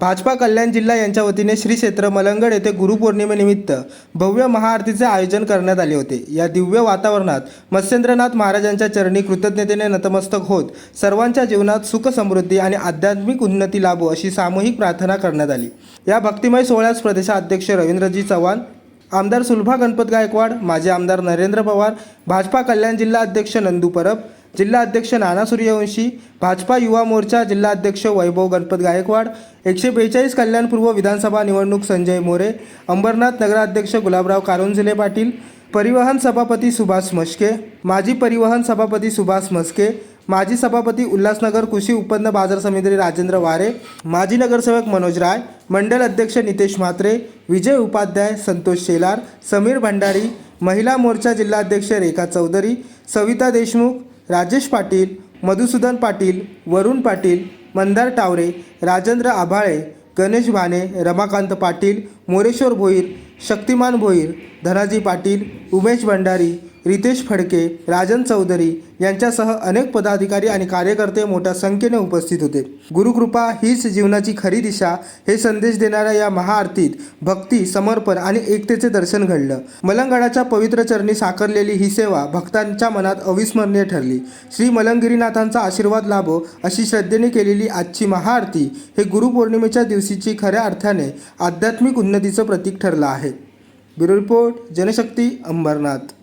भाजपा कल्याण जिल्हा यांच्या वतीने श्री क्षेत्र मलंगड येथे गुरुपौर्णिमेनिमित्त भव्य महाआरतीचे आयोजन करण्यात आले होते. या दिव्य वातावरणात मत्स्येंद्रनाथ महाराजांच्या चरणी कृतज्ञतेने नतमस्तक होत सर्वांच्या जीवनात सुख समृद्धी आणि आध्यात्मिक उन्नती लाभो अशी सामूहिक प्रार्थना करण्यात आली. या भक्तिमय सोहळ्यास प्रदेशाध्यक्ष रवींद्रजी चव्हाण आमदार सुलभा गणपत गायकवाड माजी आमदार नरेंद्र पवार भाजपा कल्याण जिल्हा अध्यक्ष नंदू परब जिल्हा अध्यक्ष नाना सूर्यवंशी भाजपा युवा मोर्चा जिल्हा अध्यक्ष वैभव गणपत गायकवाड एकशे बेचाळीस कल्याणपूर्व विधानसभा निवडणूक संजय मोरे अंबरनाथ नगराध्यक्ष गुलाबराव कारंजुले पाटील परिवहन सभापती सुभाष मस्के माजी परिवहन सभापती सुभाष मस्के माजी सभापती उल्हासनगर कृषी उत्पन्न बाजार समिती राजेंद्र वारे माजी नगरसेवक मनोज राय मंडल अध्यक्ष नितेश म्हात्रे विजय उपाध्याय संतोष शेलार समीर भंडारी महिला मोर्चा जिल्हाध्यक्ष रेखा चौधरी सविता देशमुख राजेश पाटील मधुसूदन पाटील वरुण पाटील मंदार टावरे राजेंद्र आभाळे गणेश भाने रमाकांत पाटील मोरेश्वर भोईर शक्तिमान भोईर धनाजी पाटील उमेश भंडारी रितेश फडके राजन चौधरी यांच्यासह अनेक पदाधिकारी आणि कार्यकर्ते मोठ्या संख्येने उपस्थित होते. गुरुकृपा हीच जीवनाची खरी दिशा हे संदेश देणाऱ्या या महाआरतीत भक्ती समर्पण आणि एकतेचे दर्शन घडलं. मलंगडाच्या पवित्र चरणी साकारलेली ही सेवा भक्तांच्या मनात अविस्मरणीय ठरली. श्री मलंगिरीनाथांचा आशीर्वाद लाभो अशी श्रद्धेने केलेली आजची महाआरती हे गुरुपौर्णिमेच्या दिवशीची खऱ्या अर्थाने आध्यात्मिक उन्नतीचं प्रतीक ठरलं आहे. Bureau report Janshakti Ambernath.